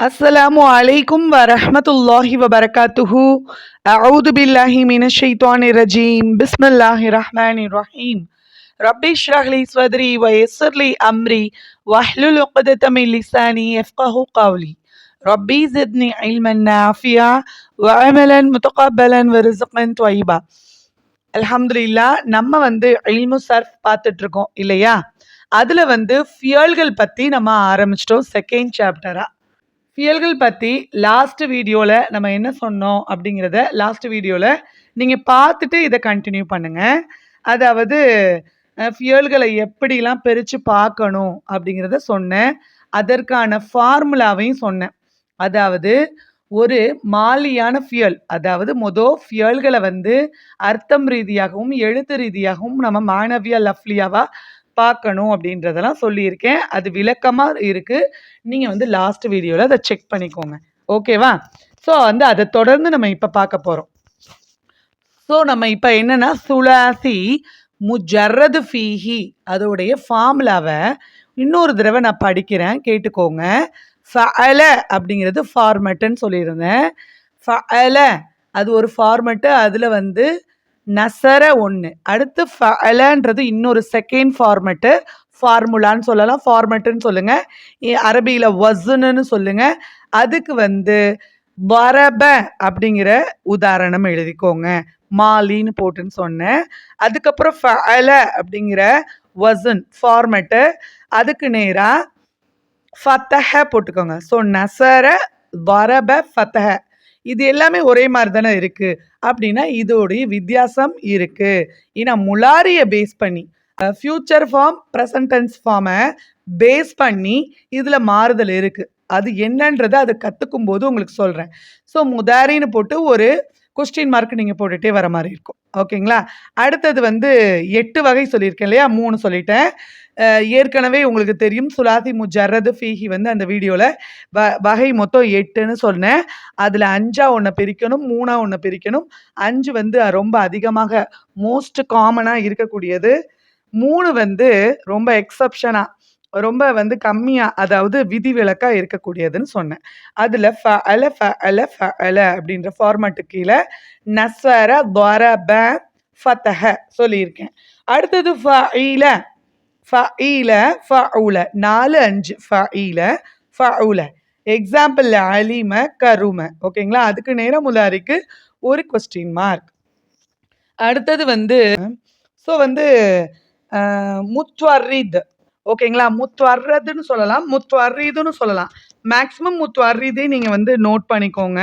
அஸ்ஸலாமு அலைக்கும் வரஹமத்துல்லாஹி வபரகாத்துஹு அவுது பில்லாஹி மின ஷைத்வான் ரஜீம் பிஸ்மில்லாஹி ரஹ்மான் ரஹீம் ரப்பி ஸ்வதரி ஸ்வத்ரி வயஸ்ஸர்லி அம்ரி வஹ்லுல் உக்ததமி லிசானி எஃப்கஹு கவ்லி ரப்பி ஜித்னி இல்மன் நாஃபியா வஅமலன் முத்தகபலன் வரிஸ்கன் துவைபா அல்ஹம்துலில்லா நம்ம வந்து இல்மு சர்ஃப் பார்த்துட்ருக்கோம் இல்லையா? அதில் வந்து ஃபியல்கள் பற்றி நம்ம ஆரம்பிச்சிட்டோம் செகண்ட் சாப்டராக ஃபியல்கள் பற்றி லாஸ்ட் வீடியோவில் நம்ம என்ன சொன்னோம் அப்படிங்கிறத லாஸ்ட் வீடியோவில் நீங்கள் பார்த்துட்டு இதை கண்டினியூ பண்ணுங்கள் அதாவது ஃபியல்களை எப்படிலாம் பிரித்து பார்க்கணும் அப்படிங்கிறத சொன்னேன். அதற்கான ஃபார்முலாவையும் சொன்னேன். அதாவது ஒரு மாலியான ஃபியல் அதாவது மொதல் ஃபியல்களை வந்து அர்த்தம் ரீதியாகவும் எழுத்து ரீதியாகவும் நம்ம மாணவியா லஃப்லியாவா பார்க்கணும் அப்படின்றதெல்லாம் சொல்லியிருக்கேன். அது விளக்கமாக இருக்குது நீங்கள் வந்து லாஸ்ட் வீடியோவில் அதை செக் பண்ணிக்கோங்க. ஓகேவா ஸோ வந்து அதை தொடர்ந்து நம்ம இப்போ பார்க்க போகிறோம் ஸோ நம்ம இப்போ என்னென்னா சுலாசி முஜர்ரது ஃபீஹி அதோடைய ஃபார்முலாவை இன்னொரு தடவை நான் படிக்கிறேன் கேட்டுக்கோங்க. ஃபஅல அப்படிங்கிறது ஃபார்மெட்டுன்னு சொல்லியிருந்தேன். ஃபஅல அது ஒரு ஃபார்மெட்டு அதில் வந்து நசர ஒன்று அடுத்து ஃபலன்றது இன்னொரு செகண்ட் ஃபார்மெட்டு ஃபார்முலான்னு சொல்லலாம். ஃபார்மெட்டுன்னு சொல்லுங்கள் அரபியில் வசுன்னு சொல்லுங்கள் அதுக்கு வந்து வரப அப்படிங்கிற உதாரணம் எழுதிக்கோங்க. மாலின்னு போட்டுன்னு சொன்னேன். அதுக்கப்புறம் ஃபல அப்படிங்கிற வசன் ஃபார்மெட்டு அதுக்கு நேராக ஃபத்தஹ போட்டுக்கோங்க. ஸோ நசர வரப ஃபத்தஹ. இது எல்லாமே ஒரே மாதிரி தானே இருக்குது அப்படின்னா இதோடைய வித்தியாசம் இருக்குது ஏன்னா முலாரியை பேஸ் பண்ணி ஃப்யூச்சர் ஃபார்ம் ப்ரெசன்டென்ஸ் ஃபார்மை பேஸ் பண்ணி இதில் மாறுதல் இருக்குது அது என்னன்றதை அதை கற்றுக்கும் போது உங்களுக்கு சொல்கிறேன் ஸோ முதாரின்னு போட்டு ஒரு கொஸ்டின் மார்க் நீங்கள் போட்டுகிட்டே வர மாதிரி இருக்கும். ஓகேங்களா அடுத்தது வந்து எட்டு வகை சொல்லியிருக்கேன் இல்லையா? மூணு சொல்லிட்டேன். ஏற்கனவே உங்களுக்கு தெரியும் சுலாசி முஜர்ரது ஃபீஹி வந்து அந்த வீடியோவில் வ வகை மொத்தம் எட்டுன்னு சொன்னேன். அதில் அஞ்சாக ஒன்று பிரிக்கணும் மூணாக ஒன்று பிரிக்கணும். அஞ்சு வந்து ரொம்ப அதிகமாக மோஸ்ட் காமனாக இருக்கக்கூடியது. மூணு வந்து ரொம்ப எக்ஸப்ஷனாக ரொம்ப வந்து கம்மியாக அதாவது விதிவிலக்காக இருக்கக்கூடியதுன்னு சொன்னேன். அதில் ஃப அல ஃப அல ஃப அல அப்படின்ற ஃபார்மேட்டு கீழே நஸ்வர ப ஃபத்தஹ சொல்லியிருக்கேன். அடுத்தது ஃப ஈல ஃப ஈல ஃப உல நாலு அஞ்சு ஃப ஈல ஃப உல எக்ஸாம்பிள் அலிம கரும. ஓகேங்களா? அதுக்கு நேரம் முலாரிக்கு ஒரு கொஸ்டின் மார்க் அடுத்தது வந்து ஸோ வந்து முத்வரித். ஓகேங்களா? முத்துவர்றதுன்னு சொல்லலாம். முத்துவர்றீதுன்னு சொல்லலாம். மேக்ஸிமம் முத்துவர்றீதே நீங்கள் வந்து நோட் பண்ணிக்கோங்க.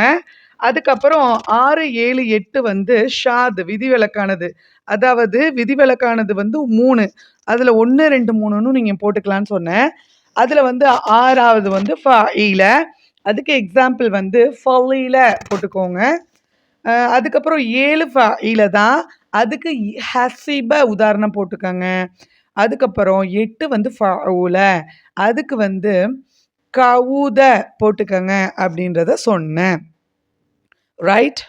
அதுக்கப்புறம் ஆறு ஏழு எட்டு வந்து ஷாது விதிவிலக்கானது. அதாவது விதிவிலக்கானது வந்து மூணு. அதில் ஒன்று ரெண்டு மூணுன்னு நீங்கள் போட்டுக்கலான்னு சொன்னேன். அதில் வந்து ஆறாவது வந்து ஃபீல அதுக்கு எக்ஸாம்பிள் வந்து ஃபலீல போட்டுக்கோங்க. அதுக்கப்புறம் ஏழு ஃபீல தான் அதுக்கு ஹசிப உதாரணம் போட்டுக்கோங்க. அதுக்கப்புறம் எட்டு வந்து ஃபவுல அதுக்கு வந்து கவுத போட்டுக்கங்க அப்படின்றத சொன்னேன். ரைட்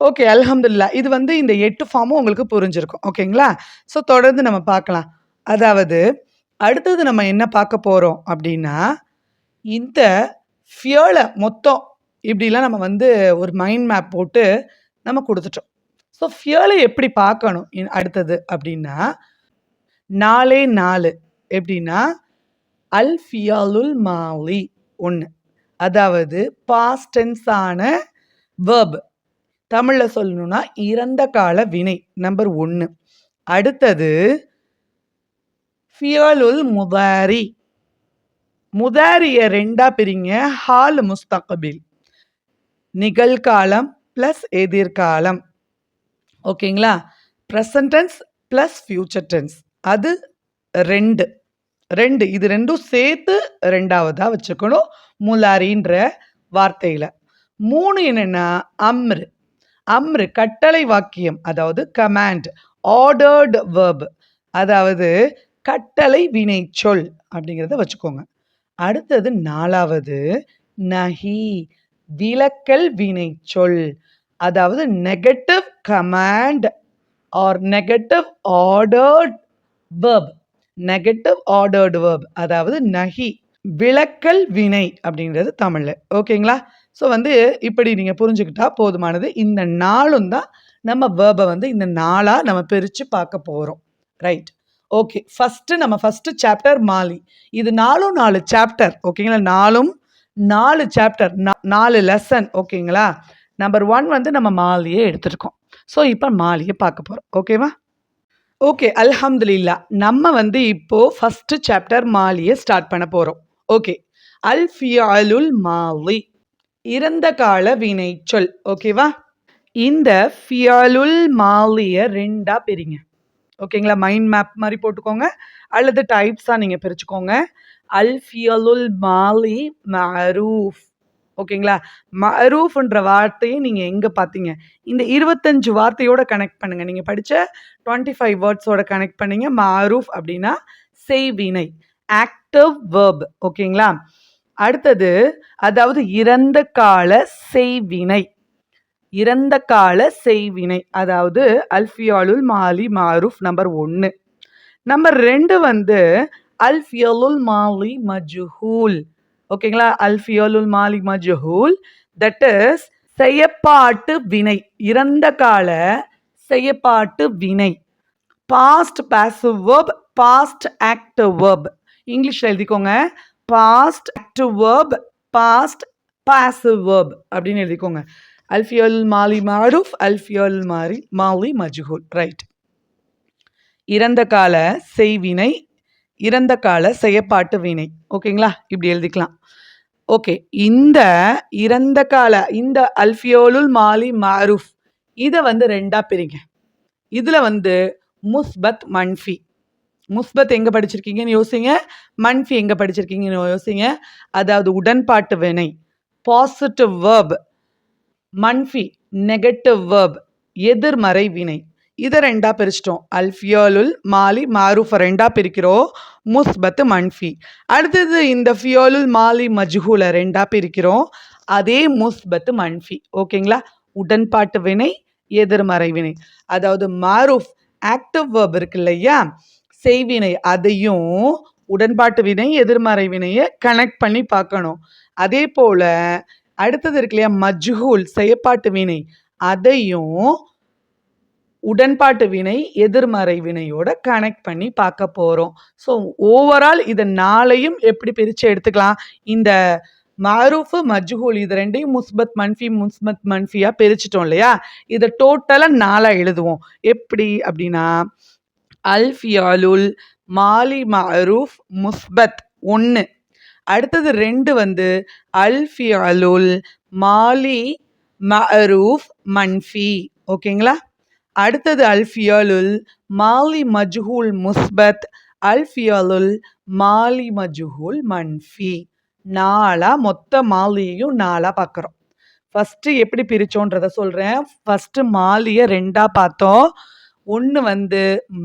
ஓகே அலமதுல்லா இது வந்து இந்த எட்டு ஃபார்மும் உங்களுக்கு புரிஞ்சிருக்கும். ஓகேங்களா ஸோ தொடர்ந்து நம்ம பார்க்கலாம். அதாவது அடுத்தது நம்ம என்ன பார்க்க போகிறோம் அப்படின்னா இந்த ஃபியலை மொத்தம் இப்படிலாம் நம்ம வந்து ஒரு மைண்ட் மேப் போட்டு நம்ம கொடுத்துட்டோம். ஸோ ஃபியலை எப்படி பார்க்கணும் அடுத்தது அப்படின்னா நாலே நாலு. எப்படின்னா அல் ஃபியாலுல் மாலி ஒன்று அதாவது பாஸ்டென்ஸான வேர்ப் தமிழில் சொல்லணும்னா இறந்த கால வினை நம்பர் ஒன்று அடுத்தது ஃபியலுல் முதாரி. முதாரியை ரெண்டாக பிரிங்க ஹால் முஸ்தகபில். நிகழ்காலம் ப்ளஸ் எதிர்காலம். ஓகேங்களா? ப்ரெசன்டென்ஸ் ப்ளஸ் ஃபியூச்சர் டென்ஸ் அது ரெண்டு. ரெண்டு. இது ரெண்டும் சேர்த்து ரெண்டாவதாக வச்சுக்கணும் முலாரின்ற வார்த்தையில். மூணு என்னென்னா அம்ரு. அம்ரு கட்டளை வாக்கியம் அதாவது கமாண்ட் ஆர்டர்டு வேர்ப் அதாவது கட்டளை வினை சொல் அப்படிங்கிறத வச்சுக்கோங்க. அடுத்தது நாலாவது நஹி விலக்கல் வினை சொல். அதாவது negative command or negative ordered verb negative ordered verb அதாவது நஹி விளக்கல் வினை அப்படின்றது தமிழில் ஓகேங்களா? ஸோ வந்து இப்படி நீங்கள் புரிஞ்சுக்கிட்டா போதுமானது. இந்த நாளும் தான் நம்ம வேர்பை வந்து இந்த நாளாக நம்ம பிரித்து பார்க்க போகிறோம் ரைட். ஓகே. ஃபஸ்ட்டு நம்ம ஃபர்ஸ்ட்டு சாப்டர் மாலி. இது 4ம் 4 சாப்டர். ஓகேங்களா? 4ம் 4 சாப்டர். நா 4 லெசன். ஓகேங்களா? நம்பர் ஒன் வந்து நம்ம மாலிய எடுத்துருக்கோம். ஸோ இப்போ மாலியை பார்க்க போகிறோம் ஓகேவா? ஓகே. அல்ஹம்துலில்லா. நம்ம வந்து இப்போ ஃபஸ்ட்டு சாப்டர் மாலியை ஸ்டார்ட் பண்ண போகிறோம் ஓகே. அல் ஃபியாலுல் மாலி. இறந்த கால வினைச்சொல். ஓகேவா? இந்த ஃபியாலுல் மாலியை ரெண்டாக பிரிங்க. ஓகேங்களா? மைண்ட் மேப் மாதிரி போட்டுக்கோங்க. அல்லது டைப்ஸாக நீங்கள் பிரிச்சுக்கோங்க. அல் ஃபியலுல் மாலி மரூஃப் ஓகேங்களா? மரூஃப்ன்ற வார்த்தையை நீங்கள் எங்கே பார்த்தீங்க? இந்த 25 வார்த்தையோட கனெக்ட் பண்ணுங்க. நீங்க படிச்ச 25 வேர்ட்ஸோட கனெக்ட் பண்ணீங்க. மாரூஃப் அப்படின்னா செய்வினை. ஆக்டிவ் வேர்ப் ஓகேங்களா? அடுத்தது அதாவது இறந்த கால செய்வினை. இறந்த கால செய்வினை. அதாவது அல்ஃபியாலுல் மாலி மாரூஃப் நம்பர் ஒன்று நம்பர் ரெண்டு வந்து அல்ஃபியலுல் மாலி மஜுஹூல் ஓகேங்களா? அல்ஃபியோலுல் மாலிக் மாலி தட் இஸ் செய்யப்பாட்டு வினை. இறந்த கால செய்யப்பாட்டு வினை. Past passive verb past active verb. இங்கிலீஷில் எழுதிக்கோங்க. Past active verb past passive verb அப்படின்னு எழுதிக்கோங்க. அல்ஃபியல் மாலி மஅரூஃப், அல்ஃபியல் மாரி மாலி மஜ்ஹூல். ரைட். இறந்த கால செய்வினை, இறந்த கால செயப்பாட்டு வினை. ஓகேங்களா? இப்படி எழுதிக்கலாம். ஓகே. இந்த இறந்த கால இந்த அல்ஃபியோலுல் மாலி மாரூஃப் இதை வந்து ரெண்டாக பிரிங்க. இதில் வந்து முஸ்பத், மன்ஃபி. முஸ்பத் எங்கே படிச்சிருக்கீங்கன்னு யோசிங்க. மன்ஃபி எங்கே படிச்சிருக்கீங்கன்னு யோசிங்க. அதாவது உடன்பாட்டு வினை. பாசிட்டிவ் வேர்ப் மன்ஃபி நெகட்டிவ் வேர்ப் எதிர்மறை வினை. இதை ரெண்டாக பிரிச்சுட்டோம். அல்ஃபியோலுல் மாலி மஅரூஃப 2ஆ பிரிக்கிறோம். முஸ்பத்து மன்ஃபி. அடுத்தது இந்த ஃபியோலுல் மாலி மஜ்ஹூல ரெண்டாக பிரிக்கிறோம். அதே முஸ்பத்து மன்ஃபி. ஓகேங்களா? உடன்பாட்டு வினை, எதிர்மறை வினை. அதாவது மாரூஃப் ஆக்டிவ் வேர்ப் இருக்கு இல்லையா? செய்வினை அதையும் உடன்பாட்டு வினை, எதிர்மறை வினையை கனெக்ட் பண்ணி பார்க்கணும். அதே போல் அடுத்தது இருக்கு இல்லையா? மஜ்ஹூல் செயப்பாட்டு வினை. அதையும் உடன்பாட்டு வினை, எதிர்மறை வினையோட கனெக்ட் பண்ணி பார்க்க போகிறோம் ஸோ ஓவரால் இதை நாளையும் எப்படி பிரித்து எடுத்துக்கலாம்? இந்த மாரூஃபு மஜ்ஹூல் இது ரெண்டையும் முஸ்பத், மன்ஃபி, முஸ்பத், மன்ஃபியாக பிரிச்சுட்டோம் இல்லையா? இதை டோட்டலாக நாளாக எழுதுவோம். எப்படி அப்படின்னா அல்ஃபியாலுல் மாலி மாரூஃப் முஸ்பத் ஒன்று அடுத்தது ரெண்டு வந்து அல்ஃபியாலுல் மாலி மஅரூஃப் மன்ஃபி. ஓகேங்களா? அடுத்தது அல்ஃபியாலுல் மாலி மஜ்ஹூல் முஸ்பத், அல்ஃபியாலுல் மாலி மஜ்ஹூல் மன்ஃபி. 4ஆ மொத்த மாலியையும் 4ஆ பார்க்குறோம். ஃபர்ஸ்ட்டு எப்படி பிரிச்சோன்றத சொல்கிறேன் ஃபஸ்ட்டு மாலியை ரெண்டாக பார்த்தோம். ஒன்று வந்து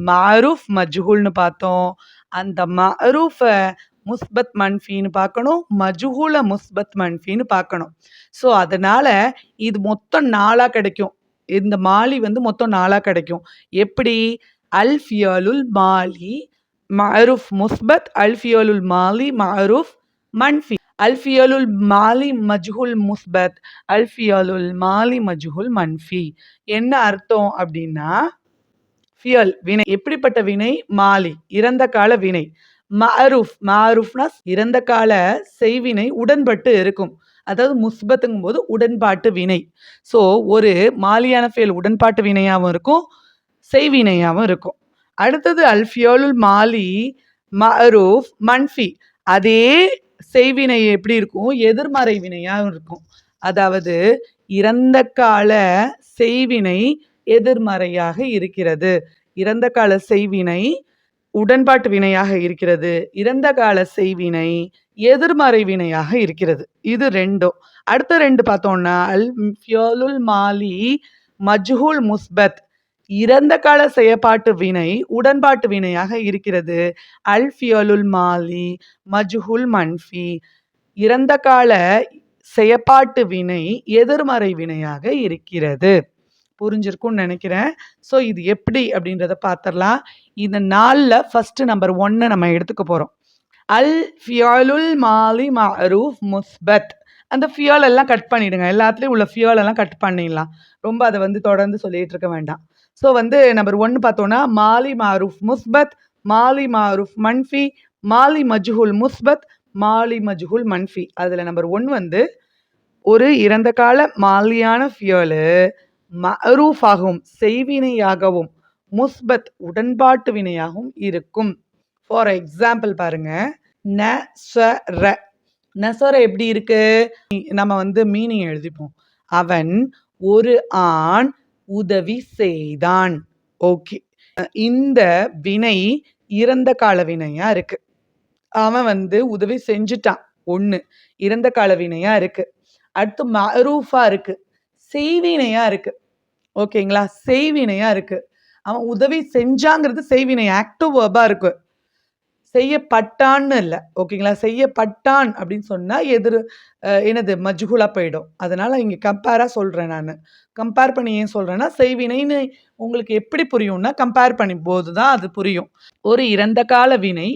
மாரூஃப் மஜ்ஹூல்னு பார்த்தோம். அந்த மாரூஃபை முஸ்பத், மன்ஃபின்னு பார்க்கணும். மஜ்ஹூலை முஸ்பத், மன்ஃபின்னு பார்க்கணும். ஸோ அதனால் இது மொத்தம் நாளாக கிடைக்கும். இந்த மாலி வந்து மொத்தம் நாளாக கிடைக்கும். எப்படி? அல்ஃபியலுல் மாலி மஅரூஃப் முஸ்பத், அல்ஃபியலுல் மாலி மஅரூஃப் மன்ஃபி. அல்ஃபியலுல் மாலி மஜ்ஹுல் முஸ்பத், அல்ஃபியலுல் மாலி மஜ்ஹுல் மன்ஃபி. என்ன அர்த்தம் அப்படின்னா ஃபியல் வினை. எப்படிப்பட்ட வினை? மாலி இறந்த கால வினை. மஅரூஃப் மஅரூஃப்னா இறந்த கால செய்வினை உடன்பட்டு இருக்கும். அதாவது முஸ்பத்துங்கும்போது உடன்பாட்டு வினை. ஸோ ஒரு மாலியான ஃபேல் உடன்பாட்டு வினையாகவும் இருக்கும். செய்வினையாகவும் இருக்கும். அடுத்தது அல்ஃபியோலுல் மாலி மரூஃப் மன்ஃபி. அதே செய்வினை எப்படி இருக்கும்? எதிர்மறை வினையாகவும் இருக்கும். அதாவது இறந்த கால செய்வினை எதிர்மறையாக இருக்கிறது. இறந்த கால செய்வினை உடன்பாட்டு வினையாக இருக்கிறது. இறந்த கால செய்வினை எதிர்மறை வினையாக இருக்கிறது. இது ரெண்டும் அடுத்த ரெண்டு பார்த்தோம்னா அல் ஃபியோலுல் மாலி மஜ்ஹூல் முஸ்பத். இறந்த கால செயப்பாட்டு வினை உடன்பாட்டு வினையாக இருக்கிறது. அல் ஃபியலுல் மாலி மஜ்ஹுல் மன்ஃபி. இறந்த கால செயப்பாட்டு வினை எதிர்மறை வினையாக இருக்கிறது. புரிஞ்சிருக்கும்னு நினைக்கிறேன். ஸோ இது எப்படி அப்படின்றத பார்த்துடலாம் இந்த நாளில் ஃபஸ்ட்டு நம்பர் ஒன்று நம்ம எடுத்துக்க போகிறோம் அல் ஃபியாலுல் மாலி மஅரூஃப் முஸ்பத். அந்த ஃபியால் எல்லாம் கட் பண்ணிடுங்க. எல்லாத்துலேயும் உள்ள ஃபியால் எல்லாம் கட் பண்ணிடலாம். ரொம்ப அதை வந்து தொடர்ந்து சொல்லிகிட்டு இருக்க வேண்டாம். ஸோ வந்து நம்பர் ஒன்று பார்த்தோன்னா மாலி மாரூஃப் முஸ்பத் மாலி மாரூஃப் மன்ஃபி மாலி மஜ்ஹுல் முஸ்பத் மாலி மஜ்ஹுல் மன்ஃபி. அதில் நம்பர் ஒன் வந்து ஒரு இறந்த கால மாலியான ஃபியலு மரூஃப் ஆகவும் செய்வினையாகவும் முஸ்பத் உடன்பாட்டு வினையாகவும் இருக்கும். ஃபார் எக்ஸாம்பிள் பாருங்க. ந நசர எப்படி இருக்கு? நம்ம வந்து மீனிங் எழுதிப்போம். அவன் ஒரு ஆண் உதவி செய்தான். ஓகே இந்த வினை இறந்த கால வினையா இருக்கு. அவன் வந்து உதவி செஞ்சுட்டான். ஒன்று இறந்த கால வினையா இருக்கு. அடுத்து மரூஃபா இருக்கு. செய்வினையா இருக்கு. ஓகேங்களா செய்வினையா இருக்கு. அவன் உதவி செஞ்சாங்கிறது செய்வினை ஆக்டிவ் வேர்பாக இருக்கு. செய்யப்பட்டான்னு இல்லை ஓகேங்களா செய்யப்பட்டான் அப்படின்னு சொன்னால் எதிர் என்னது? மஜ்குலா போயிடும். அதனால் இங்கே கம்பேராக சொல்கிறேன் நான். கம்பேர் பண்ணி ஏன் சொல்கிறேன்னா செய்வினைன்னு உங்களுக்கு எப்படி புரியும்னா கம்பேர் பண்ணி போது தான் அது புரியும். ஒரு இறந்த கால வினை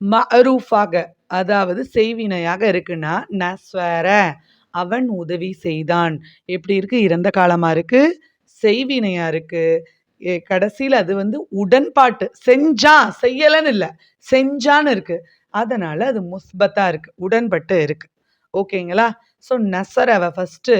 மரூஃபாக அதாவது செய்வினையாக இருக்குன்னா நஸ்வர அவன் உதவி செய்தான். எப்படி இருக்குது இறந்த காலமாக இருக்குது செய்வினையாக இருக்குது கடைசியில் அது வந்து உடன்பாட்டு செஞ்சா செய்யலன்னு இல்லை செஞ்சான்னு இருக்கு. அதனால அது முஸ்பத்தா இருக்கு உடன்பட்டு இருக்கு. ஓகேங்களா? ஸோ நசரவை ஃபஸ்ட்டு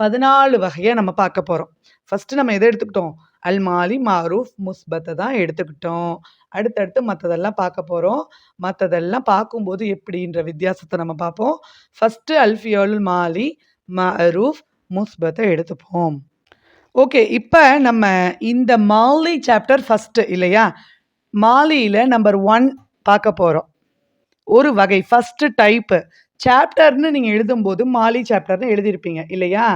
பதினாலு வகையை நம்ம பார்க்க போகிறோம் ஃபஸ்ட்டு நம்ம எதை எடுத்துக்கிட்டோம்? அல்மாலி மாரூஃப் முஸ்பத்தை தான் எடுத்துக்கிட்டோம். அடுத்தடுத்து மற்றதெல்லாம் பார்க்க போகிறோம் மற்றதெல்லாம் பார்க்கும்போது எப்படின்ற வித்தியாசத்தை நம்ம பார்ப்போம். ஃபஸ்ட்டு அல்ஃபியோல் மாலி மரூஃப் முஸ்பத்தை எடுத்துப்போம். ஓகே இப்போ நம்ம இந்த மாலி சாப்டர் ஃபஸ்ட்டு இல்லையா? மாலியில் நம்பர் ஒன் பார்க்க போகிறோம் ஒரு வகை ஃபஸ்ட்டு டைப்பு சாப்டர்னு நீங்கள் எழுதும்போது மாலி சாப்டர்னு எழுதியிருப்பீங்க இல்லையா?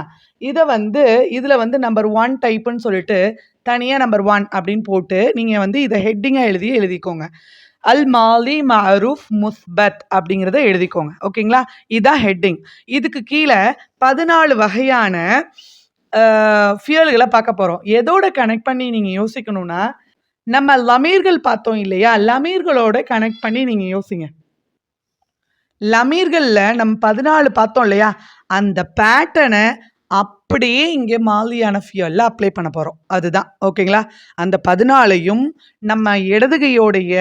இதை வந்து இதில் வந்து நம்பர் ஒன் டைப்புன்னு சொல்லிட்டு தனியாக நம்பர் ஒன் அப்படின்னு போட்டு நீங்கள் வந்து இதை ஹெட்டிங்காக எழுதி எழுதிக்கோங்க. அல் மாலி மரூஃப் முஸ்பத் அப்படிங்கிறத எழுதிக்கோங்க. ஓகேங்களா இதுதான் ஹெட்டிங் இதுக்கு கீழே பதினாலு வகையான ஃபியல்களை பார்க்க போகிறோம் எதோட கனெக்ட் பண்ணி நீங்கள் யோசிக்கணும்னா நம்ம லமீர்கள் பார்த்தோம் இல்லையா? லமீர்களோட கனெக்ட் பண்ணி நீங்கள் யோசிங்க. லமீர்களில் நம்ம பதினாலு பார்த்தோம் இல்லையா? அந்த பேட்டர்னை அப்படியே இங்கே மாலியான ஃபியூலில் அப்ளை பண்ண போகிறோம் அதுதான். ஓகேங்களா? அந்த பதினாலையும் நம்ம இடதுகையோடைய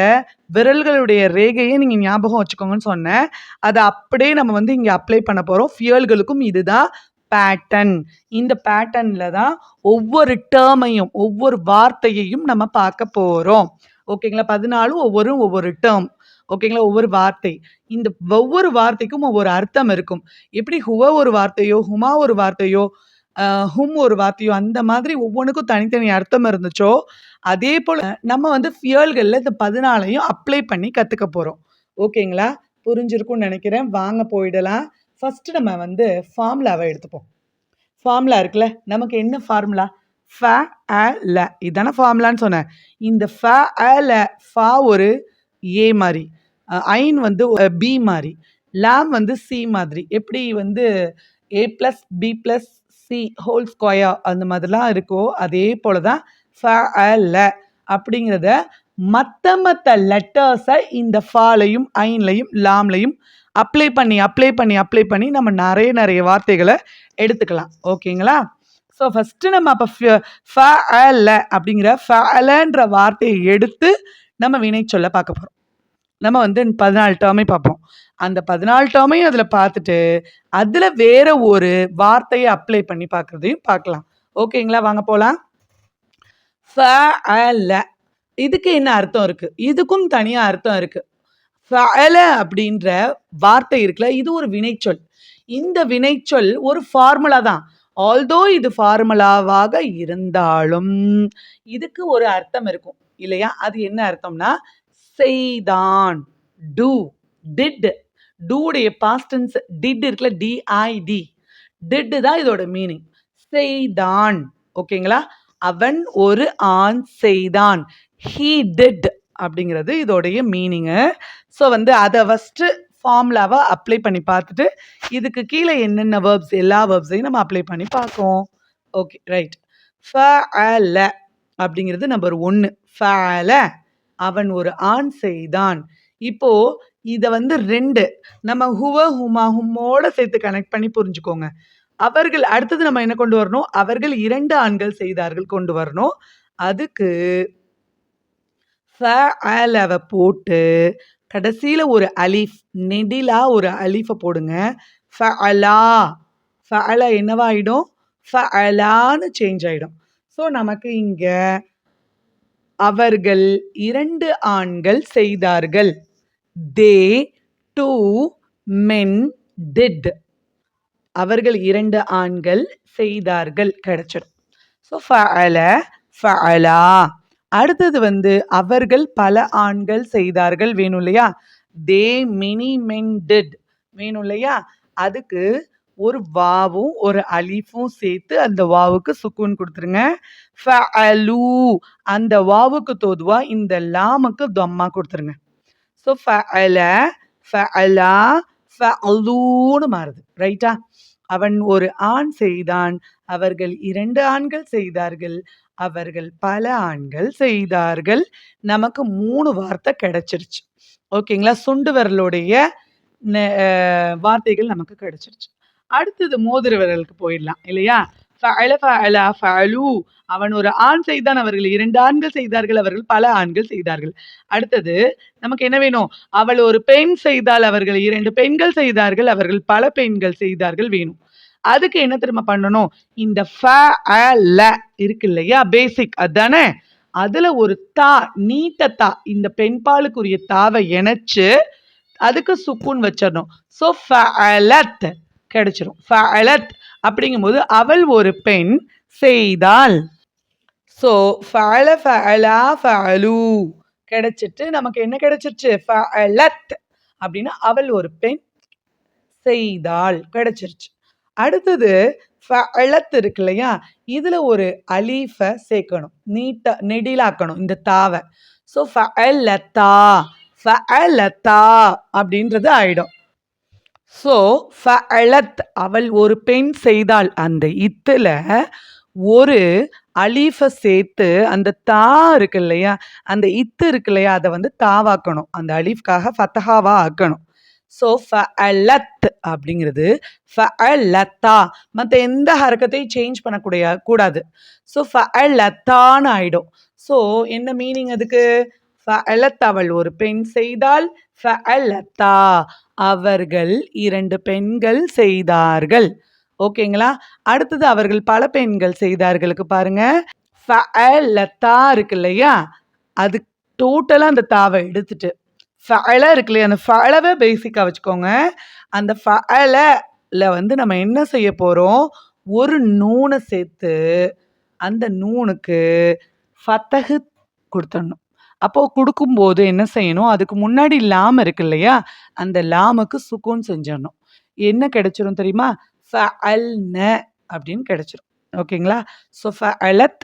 விரல்களுடைய ரேகையை நீங்கள் ஞாபகம் வச்சுக்கோங்கன்னு சொன்னேன். அதை அப்படியே நம்ம வந்து இங்கே அப்ளை பண்ண போகிறோம் ஃபியூல்களுக்கும் இதுதான் பேட்டர்ன் இந்த பேட்டர்னில் தான் ஒவ்வொரு டேர்மையும் ஒவ்வொரு வார்த்தையையும் நம்ம பார்க்க போகிறோம் ஓகேங்களா பதினாலும் ஒவ்வொரு ஒவ்வொரு டேர்ம் ஓகேங்களா ஒவ்வொரு வார்த்தை. இந்த ஒவ்வொரு வார்த்தைக்கும் ஒவ்வொரு அர்த்தம் இருக்கும். எப்படி ஹுவ ஒரு வார்த்தையோ ஹுமா ஒரு வார்த்தையோ ஹும் ஒரு வார்த்தையோ அந்த மாதிரி ஒவ்வொன்றுக்கும் தனித்தனி அர்த்தம் இருந்துச்சோ அதே போல் நம்ம வந்து ஃபியல்களில் இந்த பதினாலையும் அப்ளை பண்ணி கற்றுக்க போகிறோம் ஓகேங்களா புரிஞ்சிருக்கும்னு நினைக்கிறேன். வாங்க போயிடலாம். ஃபஸ்ட்டு நம்ம வந்து ஃபார்முலாவை எடுத்துப்போம். ஃபார்முலா இருக்குல்ல நமக்கு என்ன ஃபார்முலா ஃப அ ல இதுதானே ஃபார்முலான்னு சொன்னேன். இந்த ஃப அ ல ஃபா ஒரு ஏ மாதிரி. ஐன் வந்து பி மாதிரி. லாம் வந்து சி மாதிரி. எப்படி வந்து A plus B plus C whole square அந்த மாதிரிலாம் இருக்கோ அதே போல தான் ஃப அ ல அப்படிங்கிறத மற்ற மற்ற லெட்டர்ஸை இந்த ஃபாலையும் ஐன்லையும் லாம்லையும் அப்ளை பண்ணி அப்ளை பண்ணி அப்ளை பண்ணி நம்ம நிறைய நிறைய வார்த்தைகளை எடுத்துக்கலாம். ஓகேங்களா? ஸோ ஃபஸ்ட்டு நம்ம அப்போ ஃப அல அப்படிங்கிற ஃப அலன்ற வார்த்தையை எடுத்து நம்ம வினை சொல்ல பார்க்க போகிறோம் நம்ம வந்து பதினாலு டேர்மே பார்ப்போம். அந்த பதினாலு டேர்மையும் அதில் பார்த்துட்டு அதில் வேற ஒரு வார்த்தையை அப்ளை பண்ணி பார்க்குறதையும் பார்க்கலாம். ஓகேங்களா? வாங்க போகலாம் ஃப அல இதுக்கு என்ன அர்த்தம் இருக்குது இதுக்கும் தனியாக அர்த்தம் இருக்குது ஃபல அப்படின்ற வார்த்தை இருக்குல்ல இது ஒரு வினைச்சொல். இந்த வினைச்சொல் ஒரு ஃபார்முலா தான். ஆல்தோ இது ஃபார்முலாவாக இருந்தாலும் இதுக்கு ஒரு அர்த்தம் இருக்கும். இல்லையா? அது என்ன அர்த்தம்னா செய்தான் டூ டிட் டூடைய பாஸ்டன்ஸ் டிட் இருக்குல்ல D I D did meaning செய்தான். ஓகேங்களா? அவன் ஒரு ஆண் செய்தான். ஹீ டிட் அப்படிங்கிறது இதோடைய மீனிங்கு ஸோ வந்து அதை ஃபஸ்ட்டு ஃபார்முலாவை அப்ளை பண்ணி பார்த்துட்டு இதுக்கு கீழே என்னென்ன வேர்ப்ஸ் எல்லா வேர்ப்ஸையும் நம்ம அப்ளை பண்ணி பார்ப்போம் ஓகே ரைட் ஃப அப்படிங்கிறது நம்பர் ஒன்று ஃபல அவன் ஒரு ஆண் செய்தான் இப்போது இதை வந்து ரெண்டு நம்ம ஹுவ, ஹுமா, ஹுமோட சேர்த்து கனெக்ட் பண்ணி புரிஞ்சுக்கோங்க. அவர்கள் அடுத்தது நம்ம என்ன கொண்டு வரணும்? அவர்கள் இரண்டு ஆண்கள் செய்தார்கள் கொண்டு வரணும். அதுக்கு ஃபஅலவ போட்டு கடைசியில் ஒரு அலீஃப் நெடிலா ஒரு அலீஃபை போடுங்க. ஃபஅலா ஃபஅல என்னவாயிடும்? ஃபஅலான்னு சேஞ்ச் ஆகிடும் ஸோ நமக்கு இங்கே அவர்கள் இரண்டு ஆண்கள் செய்தார்கள். They two men did. அவர்கள் இரண்டு ஆண்கள் செய்தார்கள் கிடைச்சிடும். ஸோ ஃபஅல, ஃபஅலா. அடுத்தது வந்து அவர்கள் பல ஆண்கள் செய்தார்கள் வேணும் இல்லையா? தே மெனி மென் டெட் வேணும் இல்லையா? அதுக்கு ஒரு வாவும், ஒரு அலிஃபும் சேர்த்து அந்த வாவுக்கு சுக்கூன் குடுத்துருங்க. ஃபஅலூ அந்த வாவுக்கு தோதுவா இந்த லாமுக்கு தம்மா கொடுத்துருங்க ஸோ ஃபஅல, ஃப ஃபஅலூன்னு மாறுது. ரைட்டா? அவன் ஒரு ஆண் செய்தான். அவர்கள் இரண்டு ஆண்கள் செய்தார்கள். அவர்கள் பல ஆண்கள் செய்தார்கள். நமக்கு மூணு வார்த்தை கிடைச்சிருச்சு. ஓகேங்களா? சுண்டு விரலுடைய நெ வார்த்தைகள் நமக்கு கிடைச்சிருச்சு. அடுத்தது மோதிர விரலுக்கு போயிடலாம் இல்லையா? அவன் ஒரு ஆண் செய்தான். அவர்கள் இரண்டு ஆண்கள் செய்தார்கள். அவர்கள் பல ஆண்கள் செய்தார்கள். அடுத்தது நமக்கு என்ன வேணும்? அவள் ஒரு பெண் செய்தால் அவர்கள் இரண்டு பெண்கள் செய்தார்கள். அவர்கள் பல பெண்கள் செய்தார்கள் வேணும். அதுக்கு என்ன தெரியுமா பண்ணணும்? இந்த ஃப ல இருக்கு இல்லையா? பேசிக் அதானே? அதுல ஒரு தா நீட்ட தா இந்த பெண்பாலுக்குரிய தாவை இணைச்சு அதுக்கு சுக்குன் வச்சிடணும் ஸோ ஃபஅலத் கிடைச்சிரும். ஃபஅலத் அப்படிங்கும்போது அவள் ஒரு பெண் செய்தாள். ஸோ ஃபஅல, ஃபலா ஃபஅலூ கிடைச்சிட்டு நமக்கு என்ன கிடைச்சிருச்சு? ஃபலத் அப்படின்னா அவள் ஒரு பெண் செய்தாள் கிடைச்சிருச்சு. அடுத்தது ஃபஅலத் இருக்கு இல்லையா? இதுல ஒரு அலீஃபை சேர்க்கணும். நீட்டாக நெடிலாக்கணும் இந்த தாவை ஸோ ஃபஅலதா, ஃபஅலதா அப்படின்றது ஆயிடும். ஸோ ஃபஅலத் அவள் ஒரு பெண் செய்தாள். அந்த இத்தில் ஒரு அலீஃபை சேர்த்து அந்த தா இருக்கு இல்லையா? அந்த இத்து இருக்கு இல்லையா? அதை வந்து தாவாக்கணும். அந்த அலீஃப்காக ஃபத்தஹாவா ஆக்கணும். ஸோ ஃப அலத் அப்படிங்கிறது ஃப அலத்தா மற்ற எந்த ஹரக்கத்தையும் சேஞ்ச் பண்ணக்கூடிய கூடாது. ஸோ ஃப அலத்தான்னு ஆயிடும். ஸோ என்ன மீனிங் அதுக்கு? ஃபஅலத் அவள் ஒரு பெண் செய்தால் ஃப அலத்தா அவர்கள் இரண்டு பெண்கள் செய்தார்கள். ஓகேங்களா? அடுத்தது அவர்கள் பல பெண்கள் செய்தார்களுக்கு பாருங்க. ஃபஅலதா இருக்கு இல்லையா? அது டோட்டலாக அந்த தாவை எடுத்துட்டு ஃபஅல இருக்கு இல்லையா? அந்த ஃபஅலவ பேசிக்காக வச்சுக்கோங்க. அந்த ஃபஅலல வந்து நம்ம என்ன செய்ய போகிறோம் ஒரு நூனை சேர்த்து அந்த நூனுக்கு ஃபத்தகு கொடுத்துடணும் அப்போது கொடுக்கும்போது என்ன செய்யணும்? அதுக்கு முன்னாடி லாம் இருக்கு இல்லையா? அந்த லாமுக்கு சுக்கூன் செஞ்சிடணும் என்ன கிடைச்சிரும் தெரியுமா? ஃபஅல்ன அப்படின்னு கிடைச்சிரும். ஓகேங்களா? ஸோ ஃபஅலத்,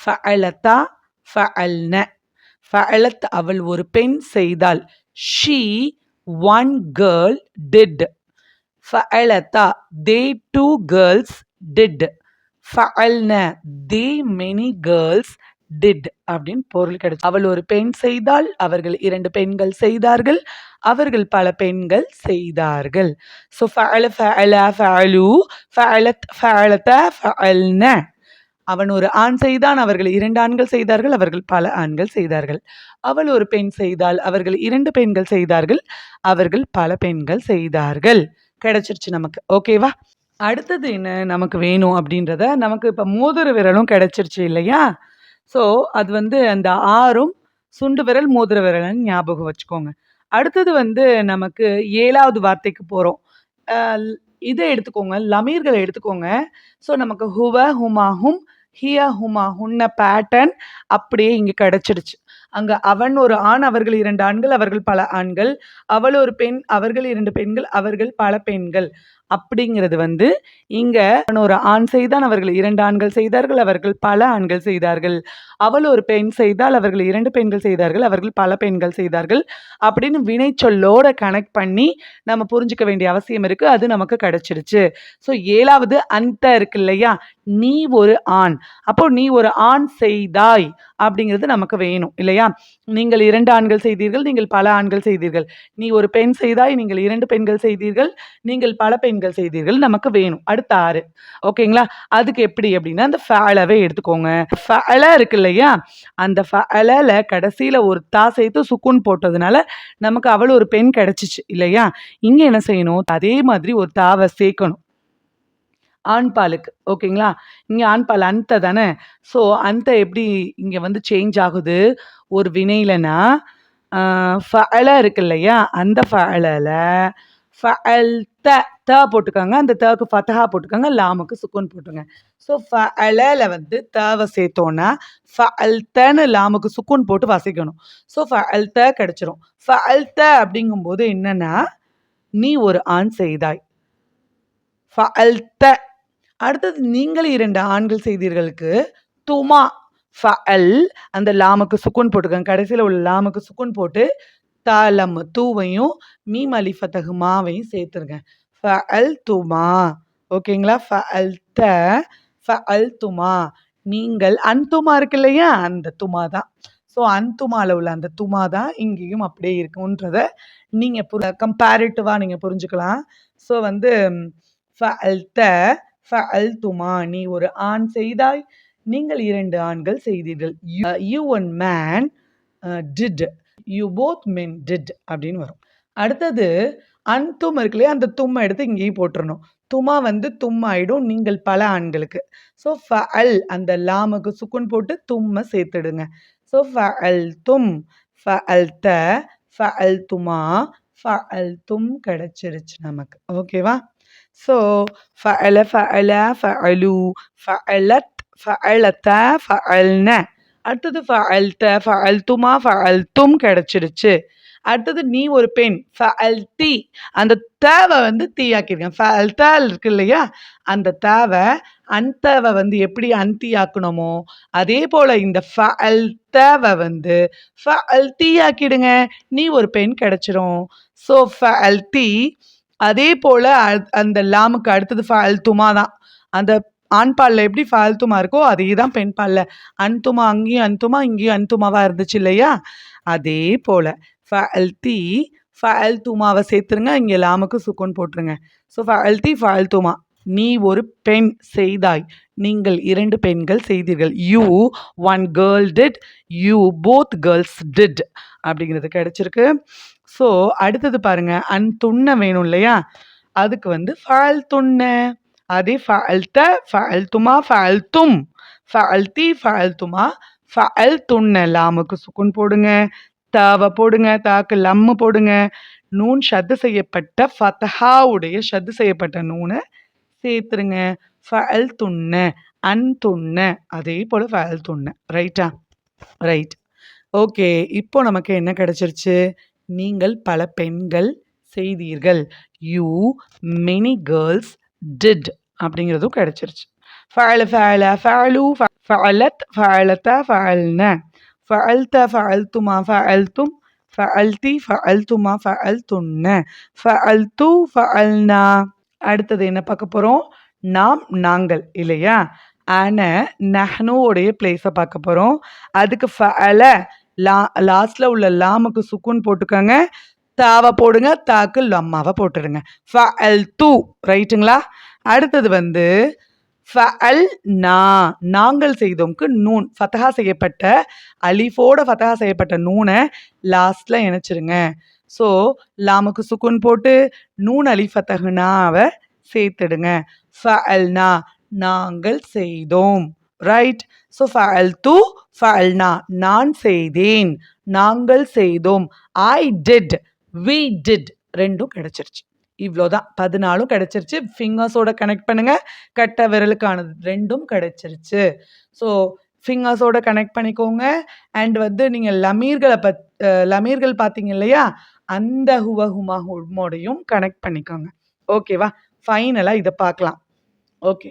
ஃபஅலதா, ஃபஅல்ன. ஃபலத் அவள் ஒரு பெண் செய்தாள். She one girl did. ஃபலத்தா they two girls did. ஃபல்ன தே மெனி கேர்ள்ஸ் டிட் அப்படின்னு பொருள் கிடைச்சு. அவள் ஒரு பெண் செய்தால் அவர்கள் இரண்டு பெண்கள் செய்தார்கள். அவர்கள் பல பெண்கள் செய்தார்கள். ஸோ ஃபல ஃபஅலா, ஃபஅலூ, ஃபஅலத், ஃபஅலதா, ஃபஅல்ன. அவன் ஒரு ஆண் செய்தான். அவர்கள் இரண்டு ஆண்கள் செய்தார்கள். அவர்கள் பல ஆண்கள் செய்தார்கள். அவள் ஒரு பெண் செய்தால் அவர்கள் இரண்டு பெண்கள் செய்தார்கள். அவர்கள் பல பெண்கள் செய்தார்கள். கிடைச்சிருச்சு நமக்கு. ஓகேவா? அடுத்தது என்ன நமக்கு வேணும் அப்படின்றத நமக்கு இப்போ மோதிர விரலும் கிடைச்சிருச்சு இல்லையா? ஸோ அது வந்து அந்த ஆறும் சுண்டு விரல், மோதிர விரலன்னு ஞாபகம் வச்சுக்கோங்க. அடுத்தது வந்து நமக்கு ஏழாவது வார்த்தைக்கு போகிறோம் இதை எடுத்துக்கோங்க. லமீர்களை எடுத்துக்கோங்க. ஸோ நமக்கு ஹுவ, ஹுமா, ஹும், ஹிய, ஹுமா, ஹுன்ன பேட்டர்ன் அப்படியே இங்கே கிடைச்சிடுச்சு. அங்க அவன் ஒரு ஆண். அவர்கள் இரண்டு ஆண்கள். அவர்கள் பல ஆண்கள். அவள் ஒரு பெண். அவர்கள் இரண்டு பெண்கள். அவர்கள் பல பெண்கள். அப்படிங்கிறது வந்து இங்க ஒரு ஆண் செய்தான் அவர்கள் இரண்டு ஆண்கள் செய்தார்கள் அவர்கள் பல ஆண்கள் செய்தார்கள் அவள் ஒரு பெண் செய்தால் அவர்கள் இரண்டு பெண்கள் செய்தார்கள் அவர்கள் பல பெண்கள் செய்தார்கள் அப்படின்னு வினை சொல்லோட கனெக்ட் பண்ணி நம்ம புரிஞ்சுக்க வேண்டிய அவசியம் இருக்கு அது நமக்கு கிடைச்சிருச்சு ஸோ ஏழாவது அந்த இருக்கு இல்லையா நீ ஒரு ஆண். அப்போ நீ ஒரு ஆண் செய்தாய் அப்படிங்கிறது நமக்கு வேணும் இல்லையா? நீங்கள் இரண்டு ஆண்கள் செய்தீர்கள் நீங்கள் பல ஆண்கள் செய்தீர்கள். நீ ஒரு பெண் செய்தாய் நீங்கள் இரண்டு பெண்கள் செய்தீர்கள் நீங்கள் பல பெண்கள் செய்தீர்கள் நமக்கு வேணும். அடுத்த ஆறு. ஓகேங்களா? அதுக்கு எப்படி அப்படின்னா அந்த ஃபேலவே எடுத்துக்கோங்க. ஃபேல இருக்கு இல்லையா? அந்த ஃபேல கடைசியில் ஒரு தா சேர்த்து சுக்குன் போட்டதுனால நமக்கு அவள் ஒரு பெண் கிடச்சிச்சு இல்லையா? இங்கே என்ன செய்யணும்? அதே மாதிரி ஒரு தாவை சேர்க்கணும். ஆண்பாலுக்கு ஓகேங்களா? இங்கே ஆண்பால் அந்த தானே? ஸோ அந்த எப்படி இங்கே வந்து சேஞ்ச் ஆகுது? ஒரு வினையிலனா ஃபல இருக்கு இல்லையா? அந்த ஃபலில் ஃபல் த த போட்டுக்காங்க. அந்த தக்கு ஃபத்தஹா போட்டுக்காங்க. லாமுக்கு சுக்குன் போட்டுங்க ஸோ ஃபலில் வந்து தவை சேர்த்தோன்னா ஃபஅல் தன்னு லாமுக்கு சுக்குன் போட்டு வசிக்கணும். ஸோ ஃபஅல் த கிடச்சிரும். ஃபஅல் த அப்படிங்கும்போது என்னென்னா நீ ஒரு ஆண் செய்தாய். ஃபஅல் த அடுத்தது நீங்கள் இரண்டு ஆண்கள் செய்தீர்களுக்கு துமா ஃபல் அந்த லாமுக்கு சுக்குன் போட்டுக்கோங்க. கடைசியில் உள்ள லாமுக்கு சுக்குன் போட்டு தாலம் தூவையும் மீம் அலிஃபத்தகு மாவையும் சேர்த்துருங்க. ஃபஅல் துமா. ஓகேங்களா? ஃபஅல் த ஃபஅல் துமா. நீங்கள் அன்துமா இருக்கு இல்லையா? அந்த துமா தான். ஸோ அன்துமாவில் உள்ள அந்த துமா தான் இங்கேயும் அப்படியே இருக்குன்றத நீங்கள் புர கம்பேரிட்டிவாக நீங்கள் புரிஞ்சுக்கலாம். ஸோ வந்து ஃபஅல் த ஃப அல்துமா நீ ஒரு ஆண் செய்தாய் நீங்கள் இரண்டு ஆண்கள் செய்தீர்கள். You one man did you both men did அப்படின்னு வரும். அடுத்தது அன்தும் இருக்கு இல்லையா அந்த தும்மை எடுத்து இங்கேயும் போட்டுறணும். துமா வந்து தும் ஆயிடும் நீங்கள் பல ஆண்களுக்கு. ஸோ ஃப அல் அந்த லாமுக்கு சுக்குன் போட்டு தும்மை சேர்த்துடுங்க. ஸோ ஃபஅல் தும் ஃபஅல் த ஃபஅல் துமா ஃபஅல் தும் கிடச்சிருச்சு நமக்கு. ஓகேவா ஸோ ஃபஅல ஃபஅல ஃபஅலு ஃபஅலத் ஃபஅலத ஃபஅல்ன அடுத்தது ஃபஅல்த ஃபஅல்துமா ஃபஅல்தும் கிடைச்சிருச்சு அடுத்தது நீ ஒரு பெண். ஃபஅல் தி அந்த தேவை வந்து தீயாக்கியிருக்கேன் ஃபஅல் தால் இருக்கு இல்லையா? அந்த தேவை அந்தவை வந்து எப்படி அந்தி ஆக்கணுமோ அதே போல் இந்த ஃபஅல் தேவை வந்து ஃபஅல் தீ ஆக்கிடுங்க நீ ஒரு பெண் கிடச்சிரும். ஸோ ஃபஅல் தி அதே போல் அந்த லாமுக்கு அடுத்தது ஃபால்துமா தான். அந்த ஆண் பாலில் எப்படி ஃபால்துமா இருக்கோ அதே தான் பெண் பாலில். அன்துமா அங்கேயும் அன்துமா இங்கேயும் அன்துமாவாக இருந்துச்சு இல்லையா? அதே போல் ஃபல்தி ஃபால்துமாவை சேர்த்துருங்க இங்கே லாமுக்கு சுக்குன் போட்டுருங்க. ஸோ ஃபல்தி ஃபால்துமா நீ ஒரு பெண் செய்தாய். நீங்கள் இரண்டு பெண்கள் செய்தீர்கள். You one girl did you both girls did அப்படிங்கிறது கிடச்சிருக்கு. ஸோ அடுத்தது பாருங்க அன் துண்ண வேணும் இல்லையா? அதுக்கு வந்து ஃபால் துண்ண. அதே ஃபால்த்த ஃபால்துமா ஃபால்தும் ஃபால்தி ஃபால்துமா ஃபால் துண்ண. லாமுக்கு சுக்குன் போடுங்க தாவை போடுங்க தாக்கு லம்மு போடுங்க. நூன் ஷத்து செய்யப்பட்ட ஃபத்தஹாவுடைய ஷத்து செய்யப்பட்ட நூனை சேர்த்துருங்க. ஃபால் துண்ண அன் துண்ண. அதே போல் ஃபஅல் துண்ண. ரைட்டா ரைட் ஓகே இப்போ நமக்கு என்ன கிடச்சிருச்சு? நீங்கள் பல பெண்கள் செய்தீர்கள். யூ மெனி கேர்ள்ஸ் டிட் அப்படிங்கிறதும் கிடச்சிருச்சு. ஃபஅல ஃபஅல ஃபஅலு ஃபஅலத் ஃபஅலத ஃபஅல்ன. ஃபஅல்த ஃபஅல்துமா ஃபஅல்தும். ஃபஅல்தி ஃபஅல்துமா ஃபஅல்துன்ன. ஃபஅல்து ஃபஅல்னா. அடுத்தது என்ன பார்க்க போகிறோம் நாம் நாங்கள் இல்லையா? ஆன நஹ்னுவோடைய பிளேஸை பார்க்க போகிறோம் அதுக்கு ஃபஅல லா லாஸ்ட்ல உள்ள லாமுக்கு சுக்குன்னு போட்டுக்கோங்க. தாவை போடுங்க தாக்கு லம்மாவை போட்டுடுங்க. ஃப அல் தூ ரைட்டுங்களா? அடுத்தது வந்து ஃபஅல் நா நாங்கள் செய்தோம்க்கு நூன். ஃபத்தகா செய்யப்பட்ட அலிஃபோட ஃபத்தஹா செய்யப்பட்ட நூனை லாஸ்ட்ல இணைச்சிருங்க. ஸோ லாமுக்கு சுக்குன் போட்டு நூன் அலி ஃபத்தகுனாவை சேர்த்துடுங்க. ஃபஅல்னா நாங்கள் செய்தோம். ரைட் ஸோ ஃபஅல் து ஃபஅல்னா நான் செய்தேன். நாங்கள் செய்தோம். ஐ டிட் வி டிட் ரெண்டும் கிடச்சிருச்சு. இவ்வளோதான். பதினாலும் கிடச்சிருச்சு. ஃபிங்கர்ஸோட கனெக்ட் பண்ணுங்கள் கட்ட விரலுக்கானது ரெண்டும் கிடச்சிருச்சு. ஸோ ஃபிங்கர்ஸோட கனெக்ட் பண்ணிக்கோங்க. அண்ட் வந்து நீங்கள் லமீர்களை பத் லமீர்கள் பார்த்தீங்க இல்லையா? அந்த ஹுவ ஹுமா ஹுமோடையும் கனெக்ட் பண்ணிக்கோங்க. ஓகேவா ஃபைனலாக இதை பார்க்கலாம். ஓகே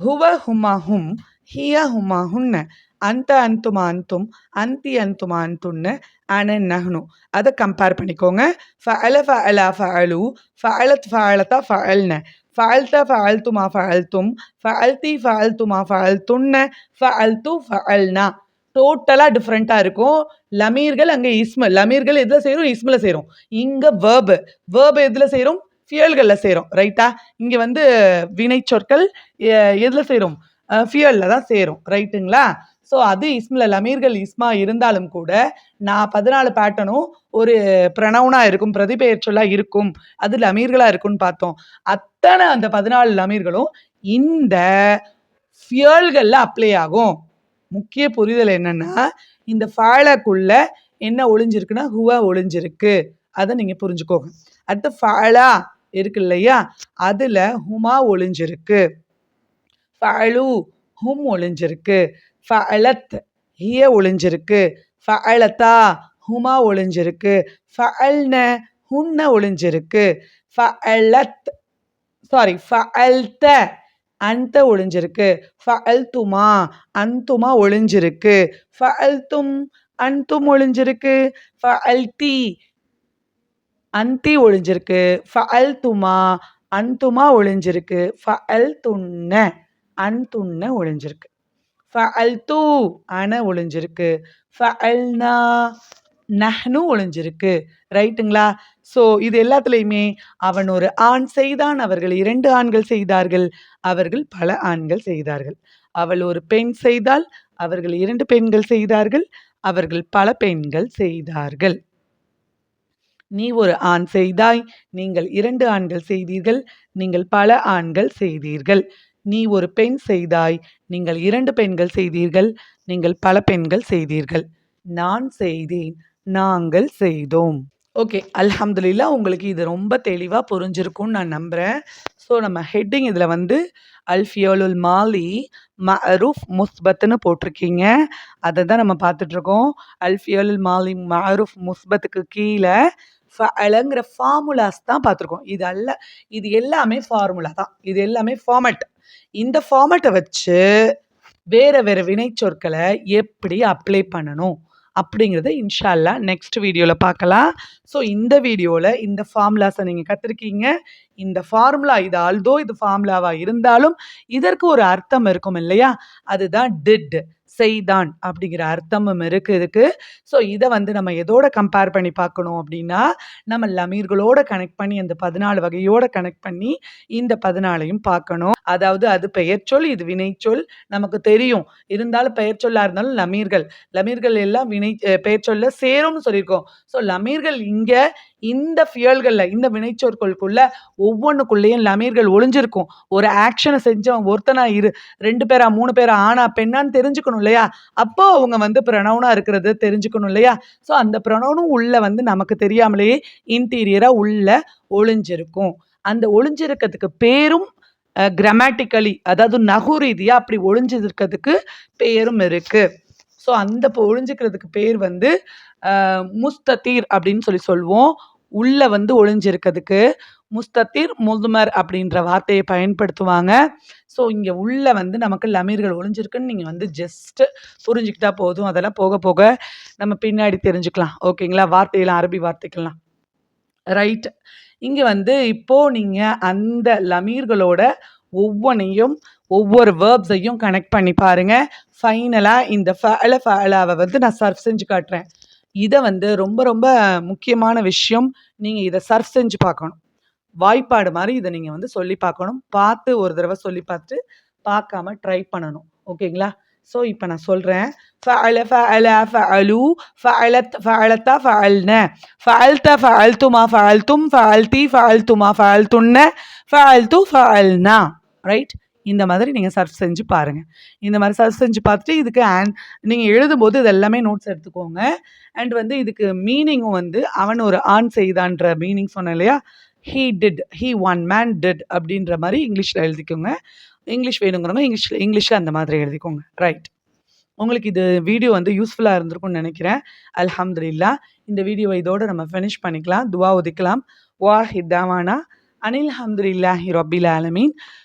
ஹுவ ஹுமா ஹும் ஹிய ஹுமா ஹுன்ன அந்த அந்துமா அந்தும் அந்தி அந்துமா அந்துன்னு அன நஹ்னு அதை கம்பேர் பண்ணிக்கோங்க ஃபஅல ஃபஅலா ஃபஅலு ஃபஅலத் ஃபஅலதா ஃபஅல்ன ஃபஅல்த ஃபஅல்துமா ஃபஅல்தும் ஃபஅல்தி ஃபஅல்துமா ஃபஅல்துன்ன ஃபஅல்து ஃபஅல்னா டோட்டலாக டிஃப்ரெண்ட்டாக இருக்கும் லமீர்கள் அங்கே இஸ்ம லமீர்கள் எதில் செய்கிறோம் இஸ்மில் செய்கிறோம் இங்கே வேர்பு வேர்பு எதில் செய்கிறோம் ஃபியல்களில் செய்கிறோம் ரைட்டா இங்கே வந்து வினை சொற்கள் எதில் செய்கிறோம் ஃபியலில் தான் சேரும். ரைட்டுங்களா ஸோ அது இஸ்மில் லமீர்கள் இஸ்மா இருந்தாலும் கூட நான் பதினாலு பேட்டர்னும் ஒரு ப்ரணவுனாக இருக்கும் பிரதிபெயர்ச்சொல்லாக இருக்கும் அது லமீர்களாக இருக்கும்னு பார்த்தோம். அத்தனை அந்த பதினாலு லமீர்களும் இந்த ஃபியல்களில் அப்ளை ஆகும். முக்கிய புரிதல் என்னென்னா இந்த ஃபாலக்குள்ள என்ன ஒளிஞ்சிருக்குன்னா ஹுவா ஒளிஞ்சிருக்கு. அதை நீங்கள் புரிஞ்சுக்கோங்க. அடுத்து ஃபாலா இருக்கு இல்லையா? அதில் ஹுமா ஒளிஞ்சிருக்கு. ஃபஅலு ஹும் ஒளிஞ்சிருக்கு. ஃபஅலத் ஹிய ஒளிஞ்சிருக்கு. ஃபஅலதா ஹுமா ஒளிஞ்சிருக்கு. ஃபஅல்ன ஹுன்ன ஒளிஞ்சிருக்கு. ஃபஅலத் சாரி ஃபஅல்த அந்த ஒளிஞ்சிருக்கு. ஃபஅல்துமா அந்துமா ஒளிஞ்சிருக்கு. ஃபஅல்தும் அந்தும் ஒளிஞ்சிருக்கு. ஃபஅல்தி அந்தி ஒளிஞ்சிருக்கு. ஃபஅல்துமா அந்துமா ஒளிஞ்சிருக்கு. ஃபஅல்துன்ன அன்துன்ன ஒளிஞ்சிருக்கு. ஃபஅல்து அன ஒளிஞ்சிருக்கு. ஃபஅல்னா நஹ்னு ஒளிஞ்சிருக்கு. ரைட்டுங்களா? ஸோ இது எல்லாத்துலேயுமே அவன் ஒரு ஆண் செய்தான் அவர்கள் இரண்டு ஆண்கள் செய்தார்கள். அவர்கள் பல ஆண்கள் செய்தார்கள். அவள் ஒரு பெண் செய்தால் அவர்கள் இரண்டு பெண்கள் செய்தார்கள். அவர்கள் பல பெண்கள் செய்தார்கள். நீ ஒரு ஆண் செய்தாய் நீங்கள் இரண்டு ஆண்கள் செய்தீர்கள் நீங்கள் பல ஆண்கள் செய்தீர்கள். நீ ஒரு பெண் செய்தாய் நீங்கள் இரண்டு பெண்கள் செய்தீர்கள் நீங்கள் பல பெண்கள் செய்தீர்கள். நான் செய்தேன் நாங்கள் செய்தோம். ஓகே அல்ஹம்துலில்லா உங்களுக்கு இது ரொம்ப தெளிவாக புரிஞ்சிருக்கும்னு நான் நம்புகிறேன் ஸோ நம்ம ஹெட்டிங் இதில் வந்து அல்ஃபியோலுல் மாலி மஅரூஃப் முஸ்பத்துன்னு போட்டிருக்கீங்க. அதை தான் நம்ம பார்த்துட்ருக்கோம். அல்ஃபியோலுல் மாலி மஅரூஃப் முஸ்பத்துக்கு கீழே ஃபலங்கிற ஃபார்முலாஸ் தான் பார்த்துருக்கோம். இது அல்ல இது எல்லாமே ஃபார்முலா தான். இது எல்லாமே ஃபார்மட் இந்த ஃபார்மேட்டை வச்சு வேறு வேறு வினைச்சொற்களை எப்படி அப்ளை பண்ணணும் அப்படிங்கிறத இன்ஷால்லா நெக்ஸ்ட் வீடியோவில் பார்க்கலாம். ஸோ இந்த வீடியோவில் இந்த ஃபார்முலாஸை நீங்கள் கற்றுருக்கீங்க இந்த ஃபார்முலா இது ஆல்தோ இது ஃபார்முலாவாக இருந்தாலும் இதற்கு ஒரு அர்த்தம் இருக்கும் இல்லையா? அதுதான் டிட் செய்தான் அப்படிங்கிற அர்த்தமும் இருக்குது இதுக்கு. ஸோ இதை வந்து நம்ம எதோட கம்பேர் பண்ணி பார்க்கணும் அப்படின்னா நம்ம லமீர்களோட கனெக்ட் பண்ணி அந்த பதினாலு வகையோட கனெக்ட் பண்ணி இந்த பதினாலையும் பார்க்கணும். அதாவது அது பெயர்ச்சொல் இது வினைச்சொல் நமக்கு தெரியும். இருந்தாலும் பெயர்ச்சொல்லாக இருந்தாலும் லமீர்கள். லமீர்கள் எல்லாம் வினை பெயர்ச்சொல்ல சேரும்னு சொல்லியிருக்கோம். ஸோ லமீர்கள் இங்கே இந்த ஃபியல்களில் இந்த வினைச்சொற்களுக்குள்ள ஒவ்வொன்றுக்குள்ளேயும் லமீர்கள் ஒளிஞ்சிருக்கும். ஒரு ஆக்ஷனை செஞ்சவன் ஒருத்தனா இரு ரெண்டு பேரா மூணு பேரா ஆனா பெண்ணான்னு தெரிஞ்சுக்கணும் இல்லையா? அப்போ அவங்க வந்து ப்ரொனவுனாக இருக்கிறது தெரிஞ்சுக்கணும் இல்லையா? ஸோ அந்த ப்ரொனவுனும் உள்ள வந்து நமக்கு தெரியாமலேயே இன்டீரியராக உள்ள ஒளிஞ்சிருக்கும். அந்த ஒளிஞ்சிருக்கிறதுக்கு பேரும் கிராமட்டிக்கலி அதாவது நகு ரீதியாக அப்படி ஒளிஞ்சிருக்கிறதுக்கு பேரும் இருக்குது ஸோ அந்த ஒளிஞ்சிக்கிறதுக்கு பேர் வந்து முஸ்தத்தீர் அப்படின்னு சொல்லி சொல்லுவோம் உள்ள வந்து ஒளிஞ்சிருக்கிறதுக்கு முஸ்தத்தீர் முதுமர் அப்படின்ற வார்த்தையை பயன்படுத்துவாங்க. ஸோ இங்கே உள்ள வந்து நமக்கு லமீர்கள் ஒளிஞ்சிருக்குன்னு நீங்கள் வந்து ஜஸ்ட்டு புரிஞ்சுக்கிட்டா போதும். அதெல்லாம் போக போக நம்ம பின்னாடி தெரிஞ்சுக்கலாம். ஓகேங்களா? வார்த்தையெல்லாம் அரபி வார்த்தைக்கெல்லாம். ரைட் இங்கே வந்து இப்போது நீங்கள் அந்த லமீர்களோட ஒவ்வொன்றையும் ஒவ்வொரு வேர்ப்ஸையும் கனெக்ட் பண்ணி பாருங்கள் ஃபைனலாக இந்த ஃபல ஃபலாவை வந்து நான் சர்வ் செஞ்சு காட்டுறேன். இதை வந்து ரொம்ப ரொம்ப முக்கியமான விஷயம். நீங்கள் இதை சர்வ் செஞ்சு பார்க்கணும். வாய்ப்பாடு மாதிரி இதை நீங்கள் வந்து சொல்லி பார்க்கணும். பார்த்து ஒரு தடவை சொல்லி பார்த்து பார்க்காம ட்ரை பண்ணணும். ஓகேங்களா? ஸோ இப்போ நான் சொல்கிறேன் ஃபஅல ஃபஅல ஃபஅலு ஃபஅலத் ஃபஅலத்தா ஃபஅல்ன. ஃபஅல்த ஃபஅல்துமா ஃபஅல்தும் ஃபஅல்தி ஃபஅல்துமா ஃபஅல்துன்ன. ஃபஅல்து ஃபஅல்னா. ரைட் இந்த மாதிரி நீங்கள் சர்ச் செஞ்சு பாருங்கள் இந்த மாதிரி சர்ச் செஞ்சு பார்த்துட்டு இதுக்கு ஆன் நீங்கள் எழுதும்போது இது எல்லாமே நோட்ஸ் எடுத்துக்கோங்க. அண்ட் வந்து இதுக்கு மீனிங்கும் வந்து அவன் ஒரு ஆண் செய்தான்ற மீனிங் சொன்னேன் இல்லையா? He did he one man did அப்படின்ற மாதிரி இங்கிலீஷில் எழுதிக்கோங்க. இங்கிலீஷ் வேணுங்கிறவங்க இங்கிலீஷில் இங்கிலீஷில் அந்த மாதிரி எழுதிக்கோங்க. ரைட் உங்களுக்கு இது வீடியோ வந்து யூஸ்ஃபுல்லாக இருந்திருக்கும்னு நினைக்கிறேன். அல்ஹம்துலில்லா. இந்த வீடியோவை இதோடு நம்ம ஃபினிஷ் பண்ணிக்கலாம். துவா ஒதுக்கலாம். வா ஹித்தாவானா அனில் ஹம்துலில்லாஹி ரபில் ஆலமீன்.